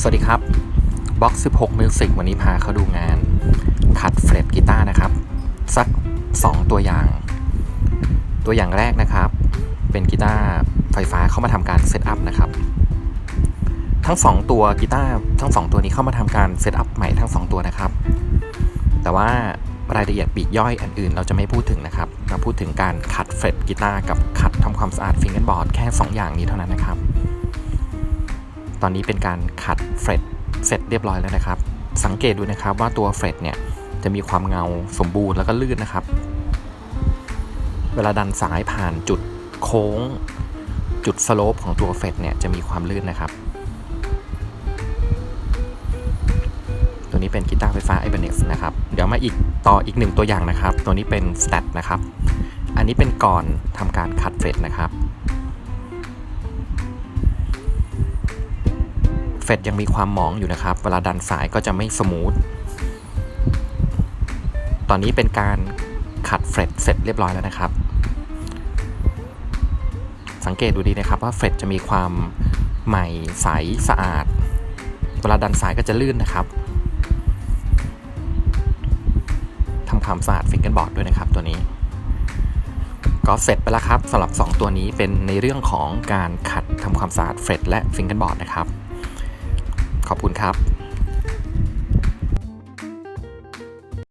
สวัสดีครับ Box 16 Music วันนี้พาเขาดูงานขัดเฟรดกีตาร์นะครับ สัก 2 ตัวอย่าง ตัวอย่างแรกนะครับ เป็นกีตาร์ไฟฟ้าเข้ามาทำการเซตอัพนะครับ ทั้ง 2 ตัวกีตาร์ทั้ง 2 ตัวนี้เข้ามาทำการเซตอัพใหม่ทั้ง 2 ตัวนะครับ แต่ว่ารายละเอียดปีกย่อยอันอื่นเราจะไม่พูดถึงนะครับ เราพูดถึงการขัดเฟรดกีตาร์กับขัดทำความสะอาดฟิงเกอร์บอร์ดแค่ 2 อย่างนี้เท่านั้นนะครับ ตอนนี้เป็นการขัดเฟรดเสร็จเรียบร้อยแล้วนะครับ สังเกตดูนะครับว่าตัวเฟรดเนี่ยจะมีความเงาสมบูรณ์แล้วก็ลื่นนะครับ เวลาดันสายผ่านจุดโค้ง จุดสโลปของตัวเฟรดเนี่ยจะมีความลื่นนะครับ ตัวนี้เป็นกีตาร์ไฟฟ้า Ibanez นะครับ เดี๋ยวมาอีกต่ออีกหนึ่งตัวอย่างนะครับ ตัวนี้เป็น stat นะครับ อันนี้เป็นก่อนทำการขัดเฟรดนะครับ เฟดยังมีความหมองอยู่นะครับ เวลาดันสายก็จะไม่สมูท ตอนนี้เป็นการขัดเฟดเสร็จเรียบร้อยแล้วนะครับ สังเกตดูดีนะครับว่าเฟดจะมีความใหม่ใสสะอาด เวลาดันสายก็จะลื่นนะครับทำความสะอาดฟิงเกิลบอร์ดด้วยนะครับตัวนี้ก็เสร็จไปแล้วครับสำหรับ 2 ตัวนี้เป็นในเรื่องของการขัดทำความสะอาดเฟรดและฟิงเกิลบอร์ดนะครับ ขอบคุณครับ